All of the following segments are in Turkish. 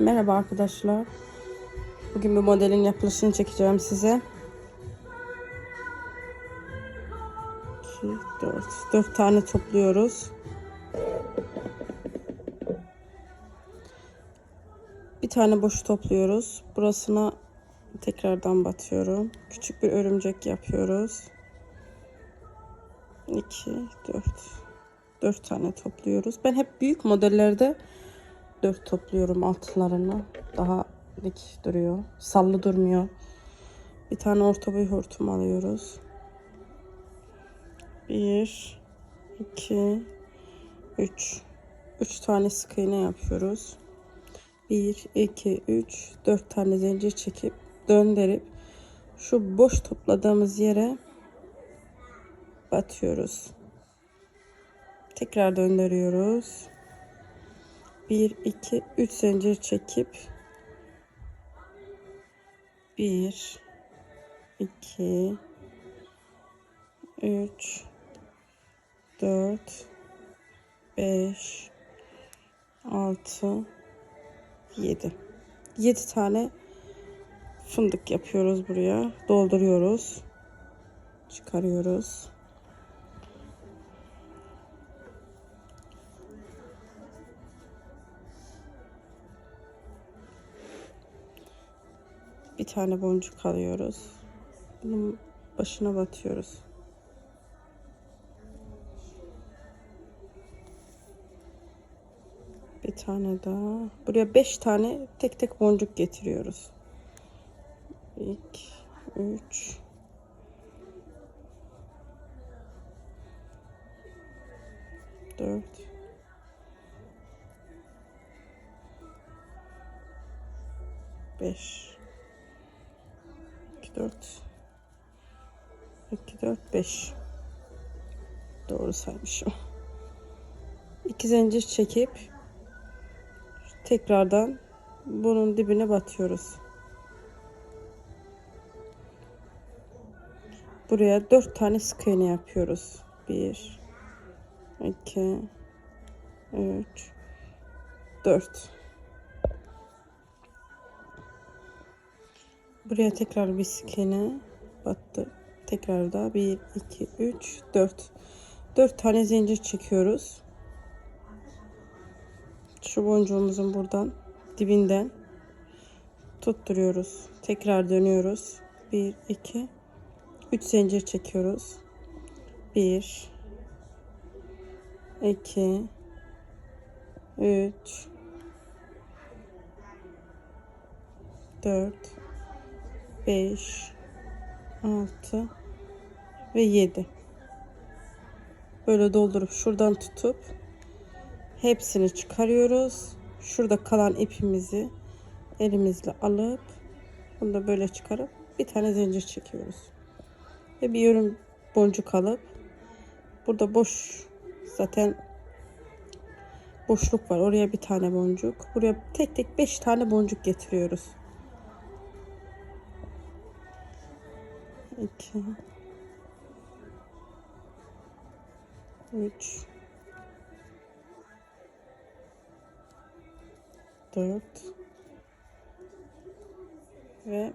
Merhaba arkadaşlar. Bugün bu modelin yapılışını çekeceğim size. 2, 4, 4 tane topluyoruz. Bir tane boş topluyoruz. Burasına tekrardan batıyorum. Küçük bir örümcek yapıyoruz. 2, 4. 4 tane topluyoruz. Ben hep büyük modellerde 4 topluyorum altlarını. Daha dik duruyor. Sallı durmuyor. Bir tane orta boy hortum alıyoruz. 1 2 3 3 tane sık iğne yapıyoruz. 1 2 3 4 tane zincir çekip döndürüp şu boş topladığımız yere batıyoruz. Tekrar döndürüyoruz. 1 2 3 zincir çekip 1 2 3 4 5 6 7 7 tane fındık yapıyoruz buraya. Dolduruyoruz. Çıkarıyoruz bir tane boncuk alıyoruz. Bunun başına batıyoruz. Bir tane daha. Buraya beş tane tek tek boncuk getiriyoruz. İki, üç, dört, 5 2 4 2 4 5 Doğru saymışım. 2 zincir çekip tekrardan bunun dibine batıyoruz. Buraya 4 tane sık iğne yapıyoruz. 1 2 3 4 Buraya tekrar bir sık iğne battı. Tekrar da 1 2 3 4 4 tane zincir çekiyoruz. Şu boncuğumuzun buradan dibinden tutturuyoruz. Tekrar dönüyoruz. 1 2 3 zincir çekiyoruz. 1 2 3 4 5 6 ve 7 böyle doldurup şuradan tutup hepsini çıkarıyoruz. Şurada kalan ipimizi elimizle alıp bunu da böyle çıkarıp bir tane zincir çekiyoruz. Ve bir yorum boncuk alıp burada boş zaten boşluk var. Oraya bir tane boncuk. Buraya tek tek 5 tane boncuk getiriyoruz 2 3 4 ve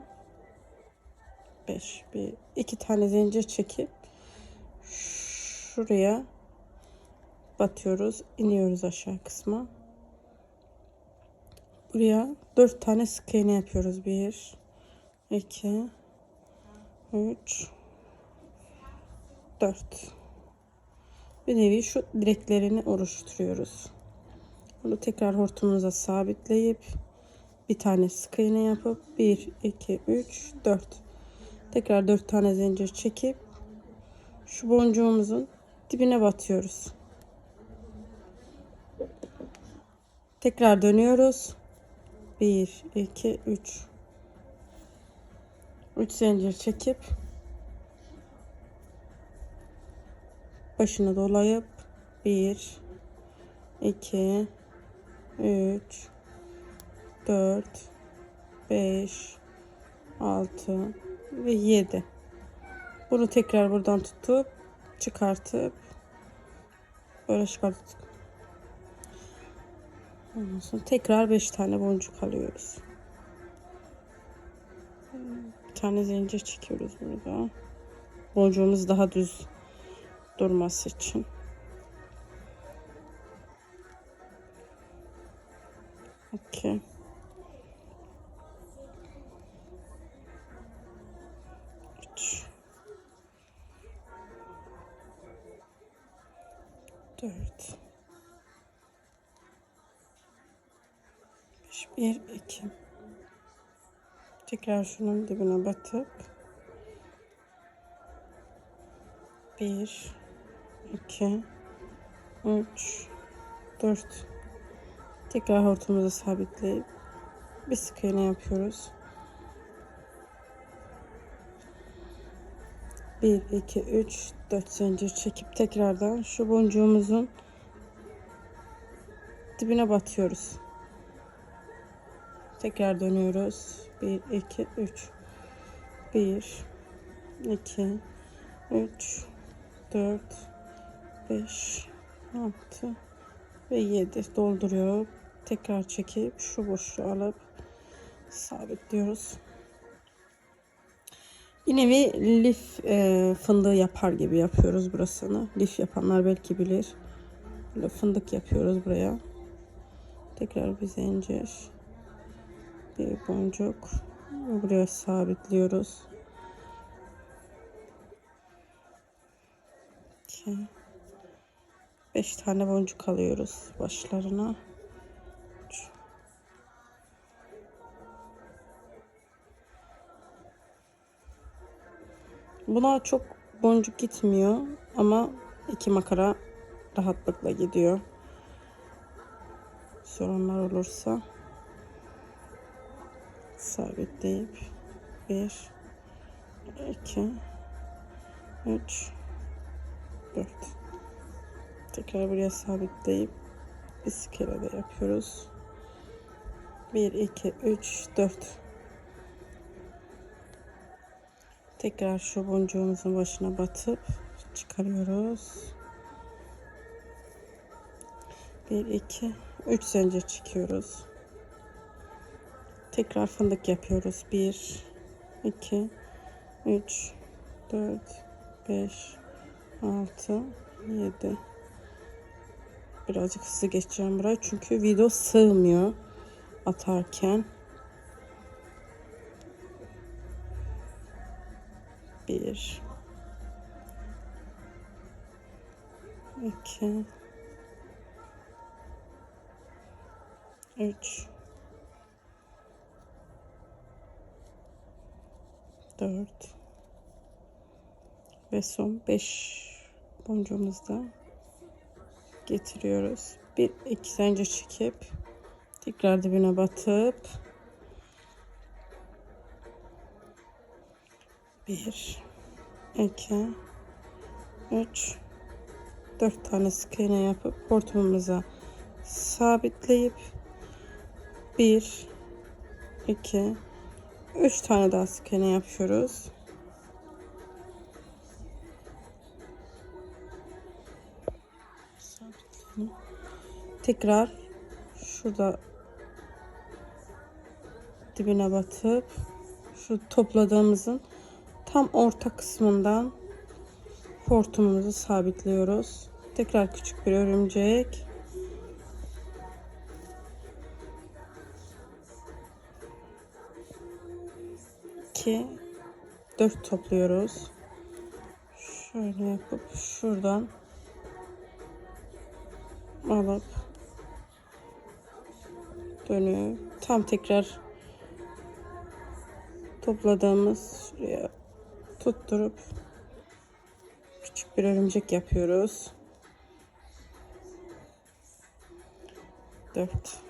5 bir iki tane zincir çekip şuraya batıyoruz. İniyoruz aşağı kısma. Buraya 4 tane sık iğne yapıyoruz. 1 2 3 4 bir nevi şu direklerini oluşturuyoruz. Bunu tekrar hortumumuza sabitleyip bir tane sık iğne yapıp 1 2 3 4 tekrar 4 tane zincir çekip şu boncuğumuzun dibine batıyoruz. Tekrar dönüyoruz. 1 2 3 3 zincir çekip başını dolayıp 1 2 3 4 5 6 ve 7 bunu tekrar buradan tutup çıkartıp böyle çıkartıp Ondan sonra tekrar 5 tane boncuk alıyoruz. Bir tane zincir çekiyoruz burada. Boncuğumuz daha düz durması için. İki. Tekrar şunun dibine batıp bir, iki, üç, dört. Tekrar hortumumuzu sabitleyip bir sık iğne yapıyoruz. Bir, iki, üç, dört zincir çekip tekrardan şu boncuğumuzun dibine batıyoruz. Tekrar dönüyoruz. 1 2 3 1 2 3 4 5 6 ve 7 dolduruyor. Tekrar çekip şu boşluğu alıp sabitliyoruz. Yine bir lif e, fındığı yapar gibi yapıyoruz burasını. Lif yapanlar belki bilir. Böyle fındık yapıyoruz buraya. Tekrar bir zincir bir boncuk buraya sabitliyoruz. 2 5 tane boncuk alıyoruz başlarına. Üç. Buna çok boncuk gitmiyor ama iki makara rahatlıkla gidiyor. Sorunlar olursa sabitleyip 1 2 3 4 tekrar buraya sabitleyip bir kere de yapıyoruz. 1 2 3 4 tekrar şu boncuğumuzun başına batıp çıkarıyoruz. 1 2 3 zincir çekiyoruz Tekrar fındık yapıyoruz. 1, 2, 3, 4, 5, 6, 7. Birazcık hızlı geçeceğim burayı çünkü video sığmıyor atarken. 1 2 3 4 ve son 5 boncuğumuzu da getiriyoruz. Bir iki zincir çekip tekrar dibine batıp bir iki üç dört tane sık iğne yapıp hortumumuza sabitleyip bir iki 3 tane daha sık iğne yapıyoruz. Tekrar şurada dibine batıp şu topladığımızın tam orta kısmından hortumumuzu sabitliyoruz. Tekrar küçük bir örümcek 2 4 topluyoruz. Şöyle yapıp şuradan alıp dönüyor. Tam tekrar topladığımız şuraya tutturup küçük bir örümcek yapıyoruz. 4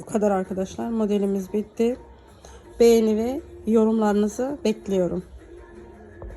Bu kadar arkadaşlar. Modelimiz bitti. Beğeni ve yorumlarınızı bekliyorum.